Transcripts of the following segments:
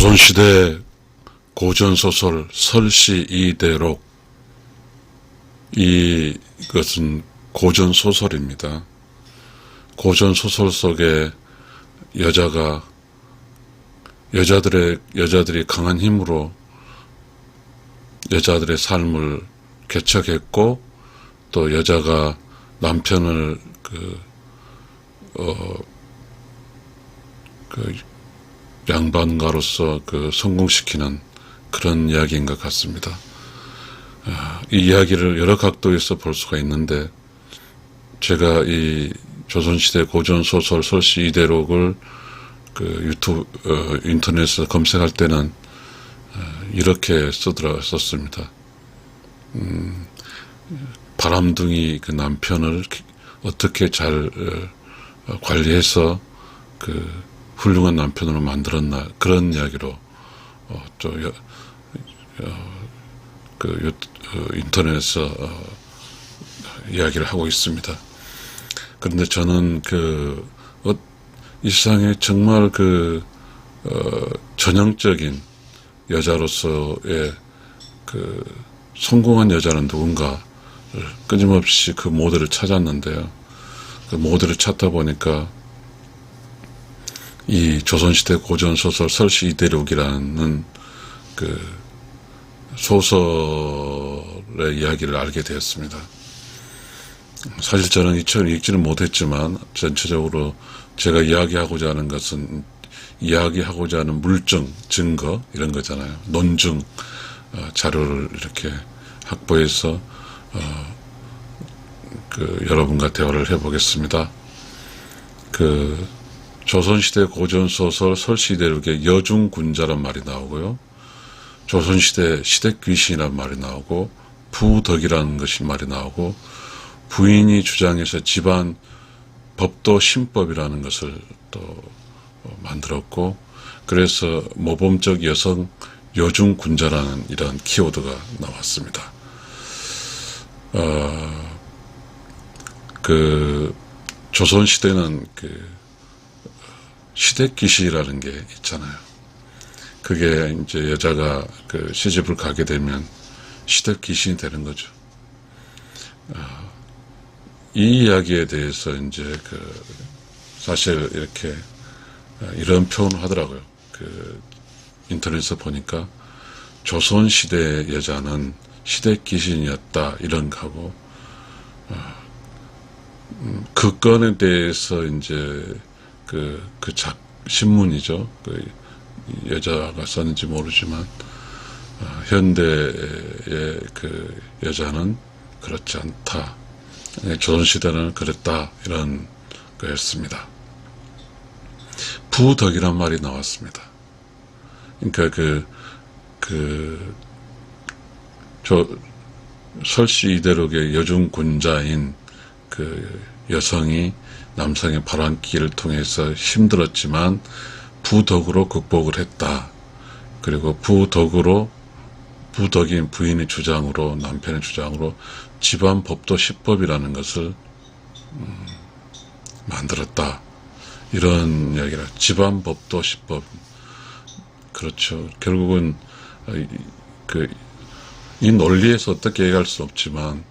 조선시대 고전소설 설시 이대록 이것은 고전소설입니다. 고전소설 속에 여자가 여자들의 여자들이 강한 힘으로 여자들의 삶을 개척했고 또 여자가 남편을 그, 어, 그 양반가로서 그 성공시키는 그런 이야기인 것 같습니다. 아, 이 이야기를 여러 각도에서 볼 수가 있는데 제가 이 조선시대 고전소설 설시 이대록을 그 유튜브 어, 인터넷에서 검색할 때는 어, 이렇게 쓰더라 썼습니다. 음, 바람둥이 그 남편을 어떻게 잘 어, 관리해서 그 훌륭한 남편으로 만들었나 그런 이야기로 어, 또 여, 어, 그 유, 어, 인터넷에서 어, 이야기를 하고 있습니다. 그런데 저는 그 어, 이 세상에 정말 그 어, 전형적인 여자로서의 그 성공한 여자는 누군가 끊임없이 그 모델을 찾았는데요. 그 모델을 찾다 보니까 이 조선시대 고전소설 설시 이대록이라는 그 소설의 이야기를 알게 되었습니다. 사실 저는 이 책을 읽지는 못했지만 전체적으로 제가 이야기하고자 하는 것은 이야기하고자 하는 물증, 증거 이런 거잖아요. 논증 어, 자료를 이렇게 확보해서 어, 그 여러분과 대화를 해보겠습니다. 그 조선시대 고전소설 설시대록에 여중군자란 말이 나오고요. 조선시대 시대귀신이란 말이 나오고 부덕이라는 것이 말이 나오고 부인이 주장해서 집안 법도 신법이라는 것을 또 만들었고 그래서 모범적 여성 여중군자라는 이런 키워드가 나왔습니다. 어, 그 조선 시대는 그 시댁귀시라는 게 있잖아요. 그게 이제 여자가 그 시집을 가게 되면 시댁귀신이 되는 거죠. 어, 이 이야기에 대해서 이제 그 사실 이렇게 이런 표현을 하더라고요. 그 인터넷에서 보니까 조선 시대 여자는 시댁 귀신이었다 이런 거하고 어, 음, 그 건에 대해서 이제 그, 그 작, 신문이죠. 그 여자가 썼는지 모르지만, 어, 현대의 그 여자는 그렇지 않다. 네, 조선시대는 그랬다. 이런 거였습니다. 부덕이란 말이 나왔습니다. 그러니까 그, 그, 저, 설씨 이대록의 여중 군자인 그 여성이 남성의 바람기를 통해서 힘들었지만 부덕으로 극복을 했다. 그리고 부덕으로 부덕인 부인의 주장으로 남편의 주장으로 집안 법도 시법이라는 것을 음, 만들었다. 이런 이야기라 집안 법도 시법 그렇죠. 결국은 그 이 논리에서 어떻게 얘기할 수 없지만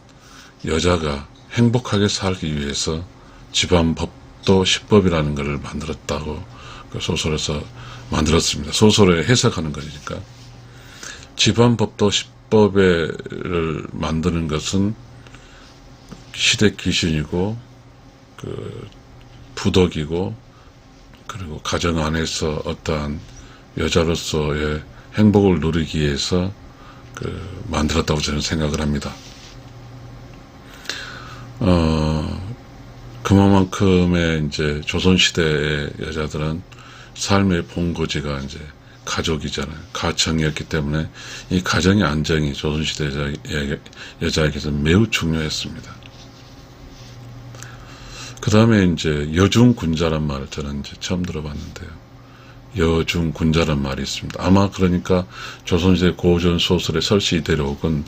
여자가 행복하게 살기 위해서 집안 법도 시법이라는 것을 만들었다고 그 소설에서 만들었습니다. 소설에 해석하는 것이니까. 집안 법도 시법을 만드는 것은 시댁 귀신이고 그 부덕이고 그리고 가정 안에서 어떠한 여자로서의 행복을 누리기 위해서 그 만들었다고 저는 생각을 합니다. 어, 그만큼의 이제 조선시대의 여자들은 삶의 본거지가 이제 가족이잖아요. 가정이었기 때문에 이 가정의 안정이 조선시대 여자, 여자에게서 매우 중요했습니다. 그 다음에 이제 여중군자란 말을 저는 이제 처음 들어봤는데요. 여중군자란 말이 있습니다. 아마 그러니까 조선시대 고전 소설의 설시 대록은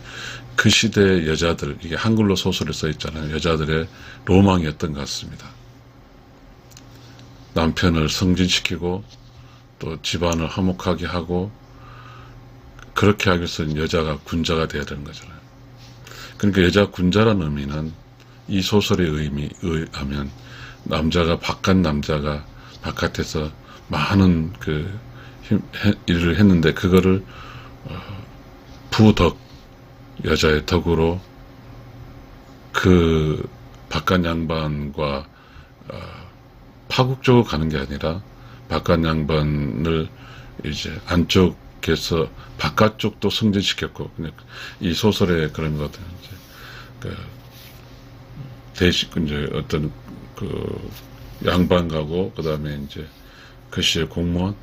그 시대 여자들, 이게 한글로 소설에 써 있잖아요. 여자들의 로망이었던 것 같습니다. 남편을 승진시키고 또 집안을 화목하게 하고 그렇게 하기 위해서는 여자가 군자가 돼야 되는 거잖아요. 그러니까 여자 군자라는 의미는 이 소설의 의미 의하면 남자가 바깥 남자가 바깥에서 많은 그 힘- 해- 일을 했는데 그거를 어, 부덕 여자의 덕으로 그 바깥 양반과 어, 파국적으로 가는 게 아니라 바깥 양반을 이제 안쪽에서 바깥쪽도 승진시켰고 그냥 이 소설에 그런 거거든요. 이제 그 대식 이제 어떤 그 양반가고 그다음에 이제 그 시의 공무원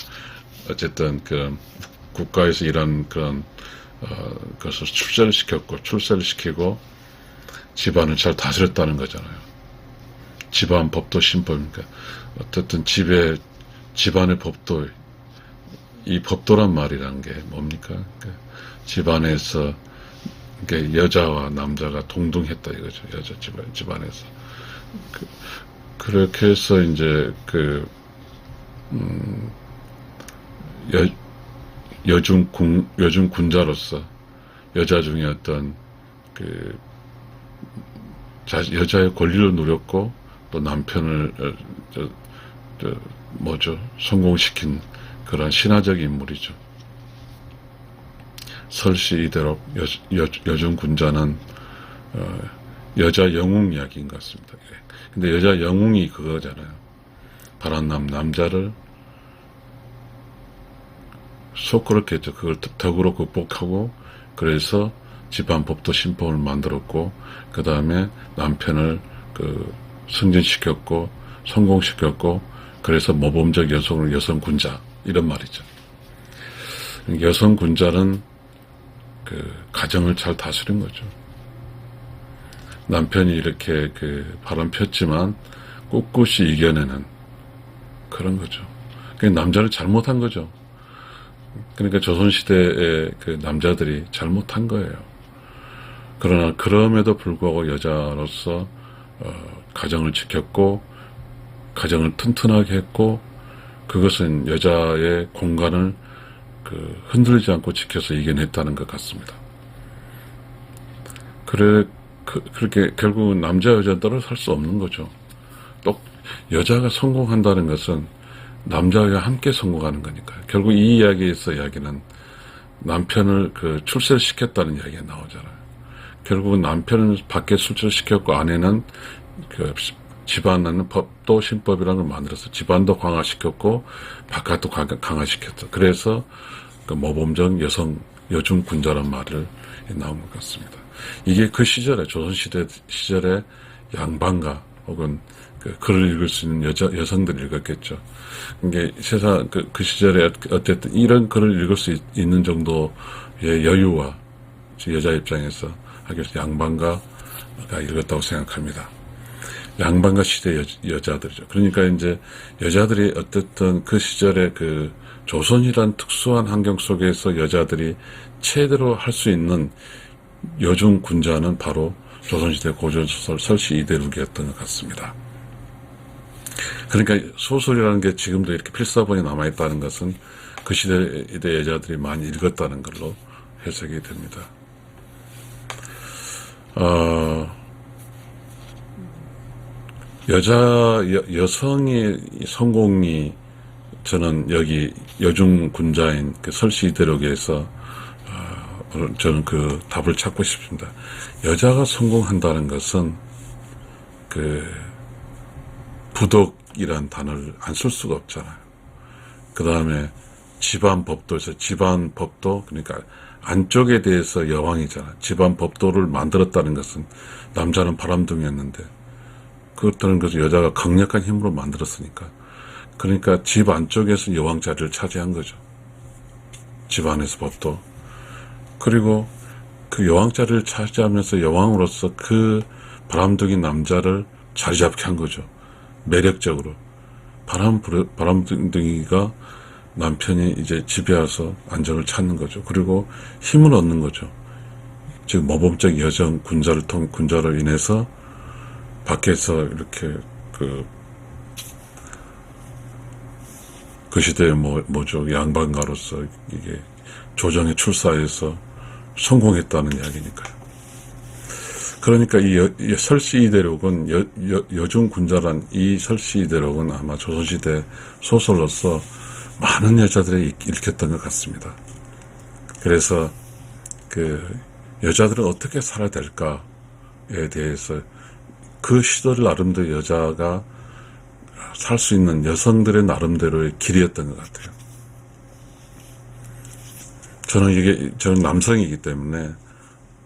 어쨌든 그 국가에서 일한 그런 어, 것을 출세를 시켰고 출세를 시키고 집안을 잘 다스렸다는 거잖아요. 집안 법도 신법이니까 어쨌든 집에 집안의 법도 이 법도란 말이란 게 뭡니까? 그러니까 집안에서 그러니까 여자와 남자가 동등했다 이거죠. 여자 집안 집안에서 그, 그렇게 해서 이제 그 음, 여, 여중 군 여중 군자로서 여자 중에 어떤 그 자, 여자의 권리를 누렸고 또 남편을 어, 저, 저, 뭐죠 성공시킨 그런 신화적 인물이죠. 설시 이대로 여, 여, 여중 군자는 어, 여자 영웅 이야기인 것 같습니다. 예. 근데 여자 영웅이 그거잖아요. 바람남 남자를 속 그렇겠죠. 그걸 덕으로 극복하고 그래서 집안 법도 신법을 만들었고 그 다음에 남편을 그 승진시켰고 성공시켰고 그래서 모범적 여성을 여성 군자 이런 말이죠. 여성 군자는 그 가정을 잘 다스린 거죠. 남편이 이렇게 그 바람 폈지만 꿋꿋이 이겨내는 그런 거죠. 그 남자를 잘못한 거죠. 그러니까 조선시대의 그 남자들이 잘못한 거예요. 그러나 그럼에도 불구하고 여자로서 어, 가정을 지켰고 가정을 튼튼하게 했고 그것은 여자의 공간을 그 흔들리지 않고 지켜서 이겨냈다는 것 같습니다. 그래 그, 렇게 결국은 남자 여자 따라 살 수 없는 거죠. 또 여자가 성공한다는 것은 남자와 함께 성공하는 거니까. 결국 이 이야기에서 이야기는 남편을 그 출세를 시켰다는 이야기가 나오잖아요. 결국은 남편은 밖에 출세를 시켰고 아내는 그 집안은 법도 신법이라는 걸 만들어서 집안도 강화시켰고 바깥도 강- 강화시켰다. 그래서 그 모범적 여성 여중 군자란 말을 나온 것 같습니다. 이게 그 시절에 조선 시대 시절에 양반가 혹은 그 글을 읽을 수 있는 여자 여성들이 읽었겠죠. 이게 세상 그, 그 시절에 어쨌든 이런 글을 읽을 수 있, 는 정도의 여유와 여자 입장에서 하기 위해서 양반가가 읽었다고 생각합니다. 양반가 시대 여, 여자들이죠. 그러니까 이제 여자들이 어쨌든 그 시절에 그 조선이란 특수한 환경 속에서 여자들이 최대로 할 수 있는 여중 군자는 바로 조선시대 고전소설 설시 이대룩이었던 것 같습니다. 그러니까 소설이라는 게 지금도 이렇게 필사본이 남아있다는 것은 그 시대 여자들이 많이 읽었다는 걸로 해석이 됩니다. 어, 여자, 여, 여성의 성공이 저는 여기 여중 군자인 그 설시 이대록에서 어, 오늘 저는 그 답을 찾고 싶습니다. 여자가 성공한다는 것은 그 부덕이란 단어를 안 쓸 수가 없잖아요. 그 다음에 집안 법도에서 집안 법도 그러니까 안쪽에 대해서 여왕이잖아. 집안 법도를 만들었다는 것은 남자는 바람둥이였는데 그렇다는 것은 여자가 강력한 힘으로 만들었으니까. 그러니까 집 안쪽에서 여왕 자리를 차지한 거죠. 집 안에서 법도. 그리고 그 여왕 자리를 차지하면서 여왕으로서 그 바람둥이 남자를 자리 잡게 한 거죠. 매력적으로. 바람, 바람둥이가 남편이 이제 집에 와서 안정을 찾는 거죠. 그리고 힘을 얻는 거죠. 즉, 모범적 여성 군자를 통, 군자로 인해서 밖에서 이렇게 그 그 시대의 뭐, 뭐죠. 양반가로서 이게 조정에 출사해서 성공했다는 이야기니까요. 그러니까 이, 여, 이 설시이대록은 여, 여, 여중 군자란 이 설시이대록은 아마 조선시대 소설로서 많은 여자들이 읽- 읽혔던 것 같습니다. 그래서 그 여자들은 어떻게 살아야 될까에 대해서 그 시대를 나름대로 여자가 살 수 있는 여성들의 나름대로의 길이었던 것 같아요. 저는 이게 저는 남성이기 때문에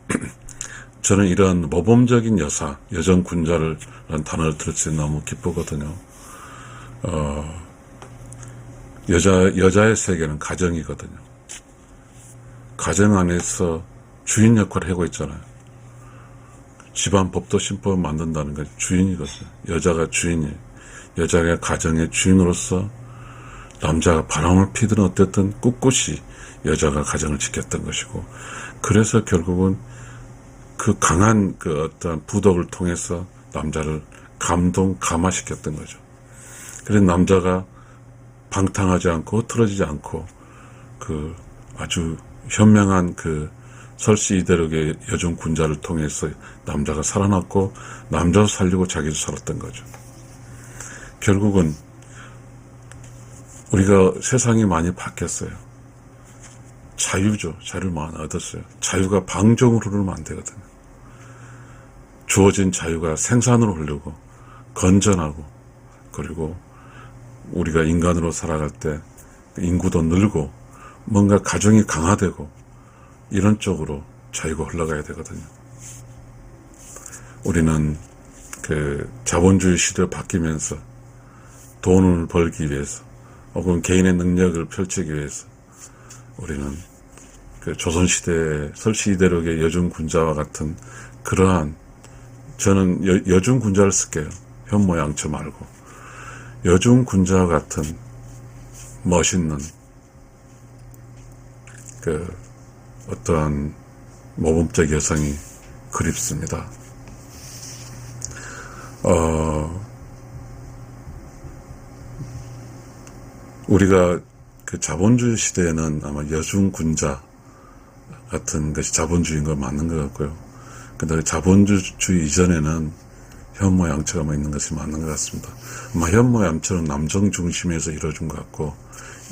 저는 이런 모범적인 여사, 여정 군자를 라는 단어를 들을 때 너무 기쁘거든요. 어, 여자 여자의 세계는 가정이거든요. 가정 안에서 주인 역할을 하고 있잖아요. 집안 법도 신법을 만든다는 건 주인이거든요. 여자가 주인이 여자가 가정의 주인으로서 남자가 바람을 피든 어쨌든 꿋꿋이 여자가 가정을 지켰던 것이고 그래서 결국은 그 강한 그 어떤 부덕을 통해서 남자를 감동 감화시켰던 거죠. 그래서 남자가 방탕하지 않고 흐트러지지 않고 그 아주 현명한 그 설씨 이대록의 여중 군자를 통해서 남자가 살아났고 남자도 살리고 자기도 살았던 거죠. 결국은 우리가 세상이 많이 바뀌었어요. 자유죠. 자유를 많이 얻었어요. 자유가 방종으로 흐르면 안 되거든요. 주어진 자유가 생산으로 흐르고 건전하고 그리고 우리가 인간으로 살아갈 때 인구도 늘고 뭔가 가정이 강화되고 이런 쪽으로 자유가 흘러가야 되거든요. 우리는 그 자본주의 시대로 바뀌면서 돈을 벌기 위해서 혹은 개인의 능력을 펼치기 위해서 우리는 그 조선시대 설시이대록의 여중 군자와 같은 그러한 저는 여, 여중 군자를 쓸게요. 현모양처 말고 여중 군자와 같은 멋있는 그 어떠한 모범적 여성이 그립습니다. 어, 우리가 그 자본주의 시대에는 아마 여중군자 같은 것이 자본주의인 거 맞는 것 같고요. 근데 자본주의 이전에는 현모양처가 있는 것이 맞는 것 같습니다. 아마 현모양처는 남성 중심에서 이루어진 것 같고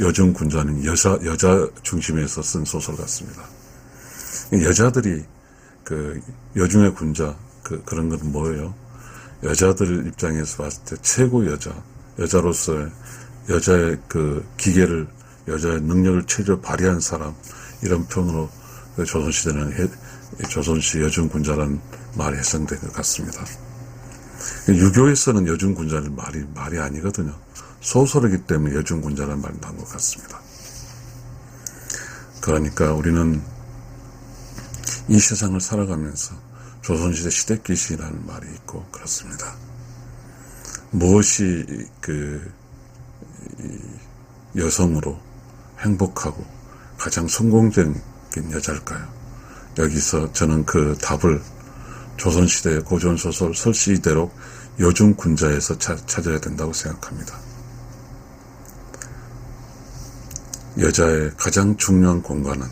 여중 군자는 여자 여자 중심에서 쓴 소설 같습니다. 여자들이 그 여중의 군자 그 그런 건 뭐예요? 여자들 입장에서 봤을 때 최고 여자 여자로서의 여자의 그 기계를 여자의 능력을 최저 발휘한 사람 이런 표현으로 그 조선시대는 해- 조선시 여중군자라는 말이 해석된 것 같습니다. 유교에서는 여중군자는 말이 말이 아니거든요. 소설이기 때문에 여중군자라는 말이 나온 것 같습니다. 그러니까 우리는 이 세상을 살아가면서 조선시대 시대귀신이라는 말이 있고 그렇습니다. 무엇이 그 여성으로 행복하고 가장 성공적인 여자일까요? 여기서 저는 그 답을 조선시대 고전소설 설시대록 여중군자에서 차, 찾아야 된다고 생각합니다. 여자의 가장 중요한 공간은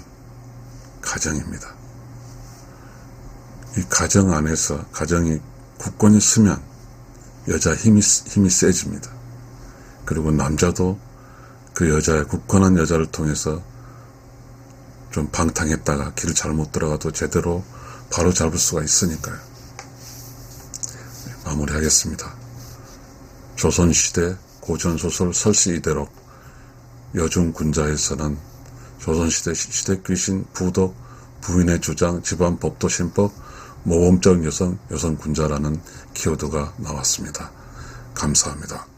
가정입니다. 이 가정 안에서 가정이 굳건히 쓰면 여자 힘이 힘이 세집니다. 그리고 남자도 그 여자의 굳건한 여자를 통해서 좀 방탕했다가 길을 잘못 들어가도 제대로 바로 잡을 수가 있으니까요. 네, 마무리하겠습니다. 조선시대 고전소설 설시이대록 여중군자에서는 조선시대 시대 귀신 부덕 부인의 주장 집안 법도 신법 모범적 여성 여성군자라는 키워드가 나왔습니다. 감사합니다.